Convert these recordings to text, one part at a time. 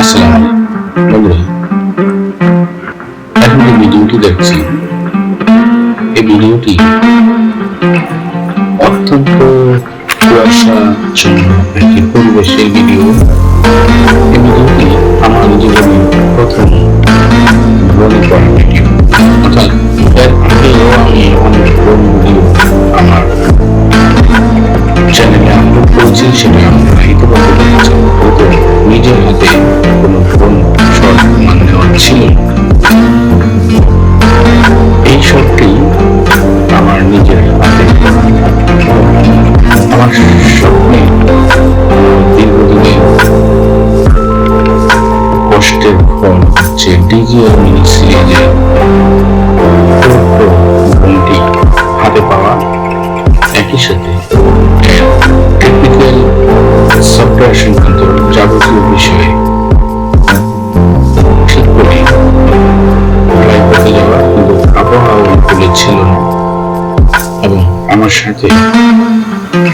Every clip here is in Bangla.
আসসালামু বন্ধুরা, এখন যে ভিডিওটি দেখছি, এই ভিডিওটি অত্যন্ত কুয়াশাচ্ছন্ন একটি পরিবেশের ভিডিও। এই ভিডিওটি আমার জীবনে ডিজিএল মিনি সিরিজের ফোনটি হাতে পাওয়া একই সাথে টেকনিক্যাল সফটওয়্যার সংক্রান্ত যাবতীয় বিষয়ে ঠিক করে করতে কিন্তু আবহাওয়া অনুকূলে ছিল না। এবং আমার সাথে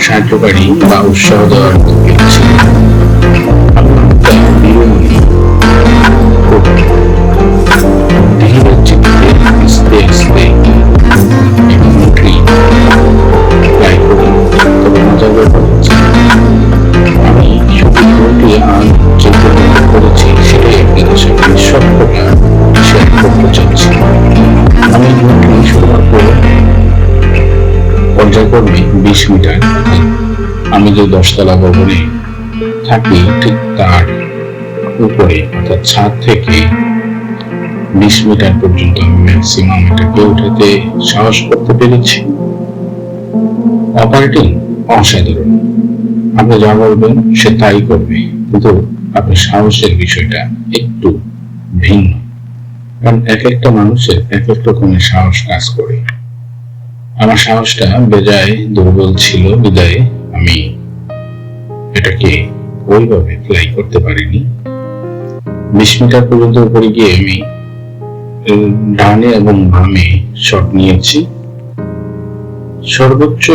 সাহায্যকারী বা উৎসাহ দেওয়ার ছিল আমি যে দশতলা ভবনে থাকি, ঠিক তার উপরে, অর্থাৎ ছাদ থেকে বিশ মিটার পর্যন্ত আমি ম্যাক্সিমাম এটাকে উঠাতে সাহস করতে পেরেছি। অপারেটিং অসাধারণ। আপনি যা বলবেন, সে তাই করবে। কিন্তু আপনার সাহসের বিষয়টা একটু ভিন্ন। কারণ এক একটা মানুষের এক এক রকমের সাহস কাজ করে। আমার সাহসটা বেজায় দুর্বল ছিল, বিদায়। আমি এটাকে ওইভাবে ফ্লাই করতে পারিনি। বিশ মিটার পর্যন্ত উপরে গিয়ে আমি ডানে এবং বামে শট নিয়েছি। সর্বোচ্চ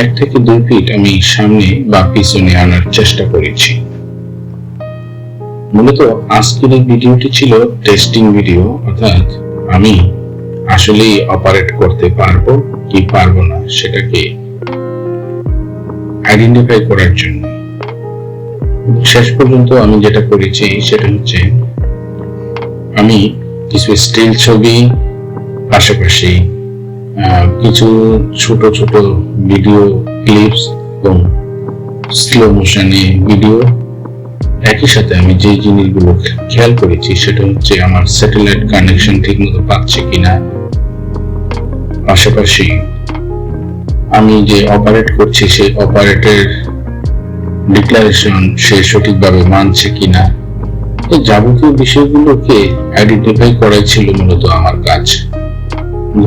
এক থেকে দুই ফিট আমি সামনে বা পিছনে আনার চেষ্টা করেছি। মূলত আজকের এই ভিডিওটি ছিল টেস্টিং ভিডিও অর্থাৎ আমি আসলেই অপারেট করতে পারব কি পারব না সেটাকে আইডেন্টিফাই করার জন্য। শেষ পর্যন্ত আমি যেটা করেছি সেটা হচ্ছে আমি কিছু স্টিল ছবি, পাশাপাশি কিছু ছোট ছোট ভিডিও ক্লিপস এবং স্লো মোশনে ভিডিও একই সাথে আমি যে জিনিসগুলো খেয়াল করেছি, সেটা হচ্ছে আমার স্যাটেলাইট কানেকশন ঠিক মতো পাচ্ছে কিনা। পাশাপাশি আমি যে অপারেট করছি, সেই অপারেটের ডিক্লারেশন সে সঠিকভাবে মানছে কিনা, এই যাবতীয় বিষয়গুলোকে আইডেন্টিফাই করাই ছিল মূলত আমার কাজ।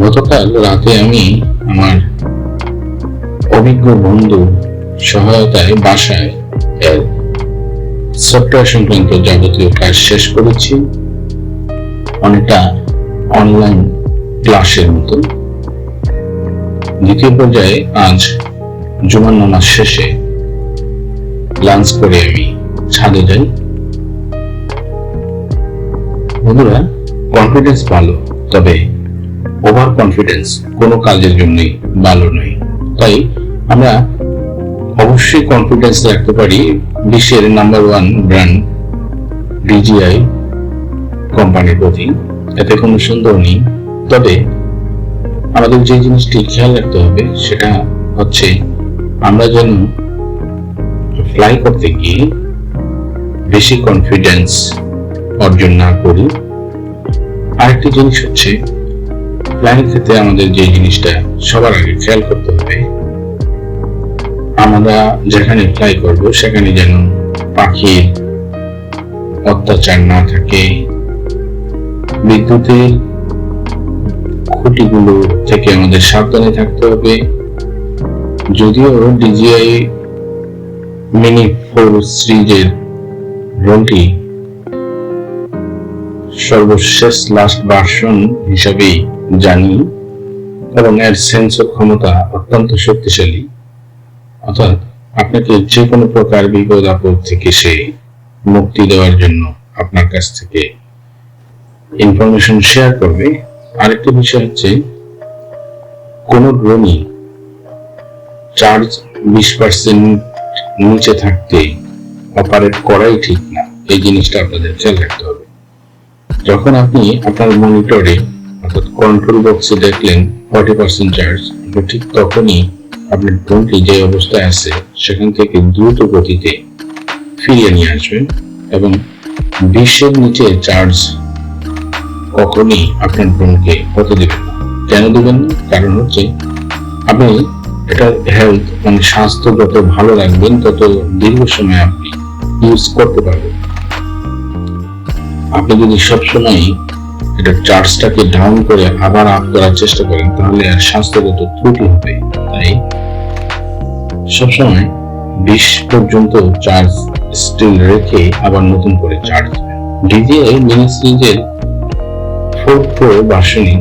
গতকাল রাতে আমি আমার অভিজ্ঞ বন্ধু সহায়তায় বাসায় সফটওয়্যার সংক্রান্ত যাবতীয় কাজ শেষ করেছি। অনেকটা অনলাইন ক্লাসের মতো। দ্বিতীয় পর্যায়ে আজ জুমার নামাজ শেষে লাঞ্চ করে আমি ছাদে যাই। বন্ধুরা কনফিডেন্স ভালো, তবে ওভার কনফিডেন্স কোনো কাজের জন্যই ভালো নয়। তাই আমরা অবশ্যই কনফিডেন্স রাখতে পারি বিশ্বের নাম্বার ওয়ান ব্র্যান্ড ডিজিআই কোম্পানির প্রতি। এতে কোনো সন্দেহ নেই। তবে আমাদের যে জিনিসটি খেয়াল রাখতে হবে, সেটা হচ্ছে আমরা যেন ফ্লাই করতে গিয়ে বেশি কনফিডেন্স অর্জন না করি। আরেকটি জিনিস হচ্ছে ফ্লাইং ক্ষেত্রে আমাদের যে জিনিসটা সবার আগে খেয়াল করতে হবে আমরা যেখানে ফ্লাই করব, সেখানে যেন পাখির অত্যাচার না থাকে। বিদ্যুতের খুঁটিগুলো থেকে আমাদের সাবধানে থাকতে হবে। যদিও ডিজিআই মিনি ফোর সিরিজের ড্রোনটি সর্বশেষ লাস্ট ভার্সন হিসাবেই জানি কারণ এর সেন্সর ক্ষমতা অত্যন্ত শক্তিশালী। অর্থাৎ আপনাকে যে কোনো প্রকার বিপদ আপদ থেকে সে মুক্তি দেওয়ার জন্য আপনার কাছ থেকে ইনফরমেশন শেয়ার করবে। আরেকটি বিষয় হচ্ছে, কোন ড্রোনই চার্জ বিশ পার্সেন্ট নিচে থাকতে অপারেট করাই ঠিক না। এই জিনিসটা আপনাদের খেয়াল রাখতে হবে। যখন আপনি আপনার মনিটরে অর্থাৎ কন্ট্রোল বক্সে দেখলেন ফর্টি পার্সেন্ট চার্জ ঠিক তখনই আপনার ড্রোনটি যে অবস্থায় আছে, সেখান থেকে দ্রুত গতিতে ফিরিয়ে নিয়ে আসবেন এবং বিশের নিচে চার্জ কখনই আপনার ড্রোনকে হতে দেবেন না। কেন দেবেন না? কারণ হচ্ছে আপনি এটার হেলথ মানে স্বাস্থ্য যত ভালো রাখবেন তত দীর্ঘ সময় আপনি ইউজ করতে পারবেন। আপনি যদি সবসময় এটা চার্জটাকে ডাউন করে আবার আপ করার চেষ্টা করেন, তাহলে আর স্বাস্থ্যগত ত্রুটি হবে। তাই সবসময় বিশ পর্যন্ত চার্জ স্টিল রেখে আবার নতুন করে চার্জ ডিজিআই মিনি সিরিজের ফোর প্রো ভার্সনে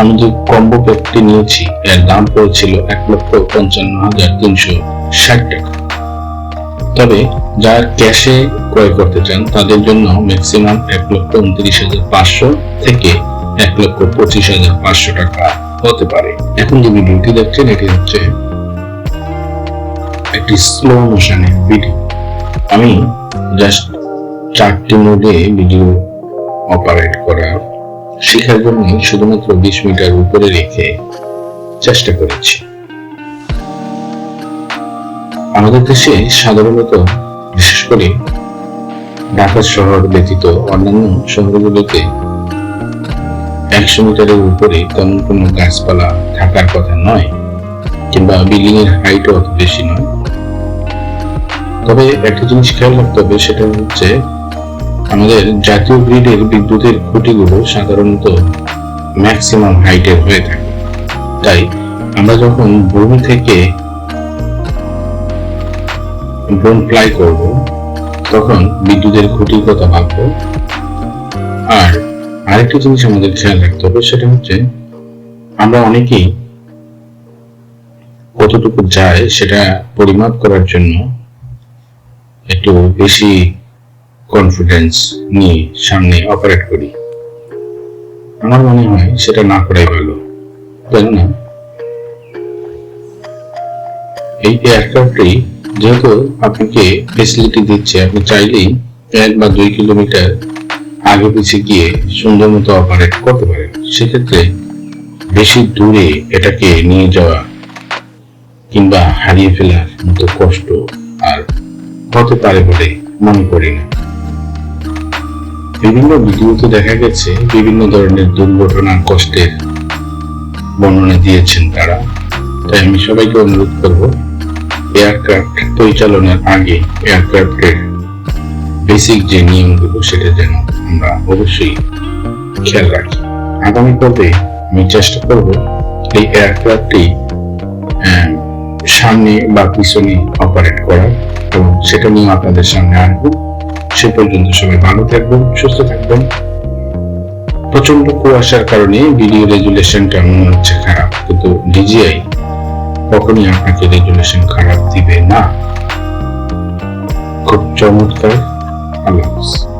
আমি যে কম্বো প্যাকটি নিয়েছি, এর দাম পড়েছিল এক লক্ষ পঞ্চান্ন হাজার তিনশো ষাট টাকা। তবে যারা ক্যাশে ক্রয় করতে চান, তাদের জন্য ম্যাক্সিমাম এক লক্ষ উনত্রিশ হাজার পাঁচশো থেকে এক লক্ষ পঁচিশ হাজার পাঁচশো টাকা হতে পারে। এখন যে ভিডিওটি দেখছেন, এটি হচ্ছে একটি স্লো মোশনের ভিডিও আমি জাস্ট চারটি মোডে ভিডিও অপারেট করা শেখার জন্য শুধুমাত্র বিশ মিটার উপরে রেখে চেষ্টা করেছি। আমাদের দেশে সাধারণত, বিশেষ করে ঢাকা শহর ব্যতীত অন্যান্য শহরগুলোতে একশো মিটারের উপরে তেমন কোনো গাছপালা থাকার কথা নয়, কিংবা বিল্ডিং এর হাইটও অত বেশি নয়। তবে একটা জিনিস খেয়াল রাখতে হবে, সেটা হচ্ছে আমাদের জাতীয় গ্রিডের বিদ্যুতের খুঁটিগুলো সাধারণত ম্যাক্সিমাম হাইটের হয়ে থাকে। তাই আমরা যখন ভূমি থেকে ড্রোন ফ্লাই করব, তখন বিদ্যুতের খুঁটির কথা ভাববো, আর আরেকটা জিনিস আমাদের খেয়াল রাখতে হবে, সেটা হচ্ছে আমরা অনেকেই কতটুকু যায় সেটা পরিমাপ করার জন্য একটু বেশি কনফিডেন্স নিয়ে সামনে অপারেট করি। আমার মনে হয় সেটা না করাই ভালো কেননা এই এয়ারক্রাফটটি যেহেতু আপনাকে ফেসিলিটি দিচ্ছে, আপনি চাইলেই এক বা দুই কিলোমিটার আগে পিছিয়ে গিয়ে সুন্দর মতো অপারেট করতে পারেন সেক্ষেত্রে বেশি দূরে এটাকে নিয়ে যাওয়া কিংবা হারিয়ে ফেলার মতো কষ্ট আর হতে পারে বলে মনে করি না। বিভিন্ন ভিডিওতে দেখা গেছে বিভিন্ন ধরনের দুর্ঘটনার কষ্টের বর্ণনা দিয়েছেন তারা। তাই আমি সবাইকে অনুরোধ করব, এয়ারক্রাফট পরিচালনার আগে এয়ারক্রাফটের বেসিক যে নিয়মগুলো সেটা যেন আমরা অবশ্যই খেয়াল রাখি। আগামী পর্বে আমি চেষ্টা করব এই এয়ারক্রাফটটি সামনে বা পিছনে অপারেট করার এবং সেটা নিয়ে আপনাদের সামনে আসব। সে পর্যন্ত সবাই ভালো থাকবেন, সুস্থ থাকবেন। প্রচণ্ড কুয়াশার কারণে ভিডিও রেজুলেশনটা মনে হচ্ছে খারাপ, কিন্তু ডিজিআই কখনই আপনাকে রেজুলেশন খারাপ দিবে না। খুব চমৎকার। talentos.